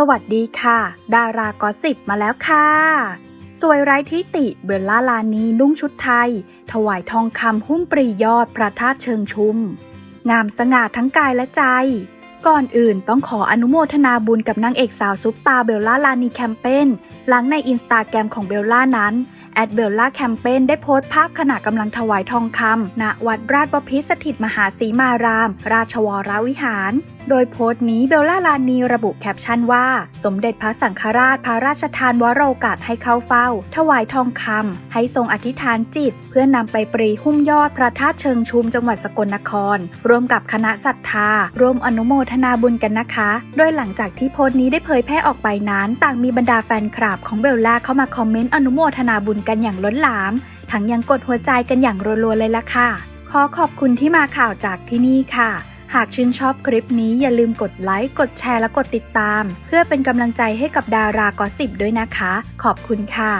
สวัสดีค่ะ ดารากอสิบมาแล้วค่ะ สวยไร้ทิติ เบลล่าลานีนุ่งชุดไทย ถวายทองคำหุ้มปรียอดพระธาตุเชิงชุม งามสง่าทั้งกายและใจ ก่อนอื่นต้องขออนุโมทนาบุญกับนางเอกสาวซุปตาเบลล่าลานีแคมเปญหลังในอินสตาแกรมของเบลล่านั้น แอดเบลล่าแคมเปญได้โพสต์ภาพขณะกำลังถวายทองคำณวัดราชบพิตรสถิตมหาสีมาราม ราชวรวิหาร โดยโพสต์นี้เบลล่าลานีระบุแคปชั่นว่า สมเด็จพระสังฆราชพระราชทานวโรกาสให้เข้าเฝ้า ถวายทองคำให้ทรงอธิษฐานจิต เพื่อนำไปปรีหุ้มยอดพระธาตุเชิงชุมจังหวัดสกลนคร ร่วมกับคณะศรัทธา ร่วมอนุโมทนาบุญกันนะคะ โดยหลังจากที่โพสต์นี้ได้เผยแพร่ออกไปนั้น ต่างมีบรรดาแฟนคลับของเบลล่าเข้ามาคอมเมนต์อนุโมทนาบุญกันอย่างล้นหลาม ทั้งยังกดหัวใจกันอย่างรัวๆเลยล่ะค่ะ ขอขอบคุณที่มาข่าวจากที่นี่ค่ะ หากชื่นชอบคลิปนี้อย่าลืมกดไลค์ กดแชร์และกดติดตาม เพื่อเป็นกำลังใจให้กับดารากอสิบด้วยนะคะ ขอบคุณค่ะ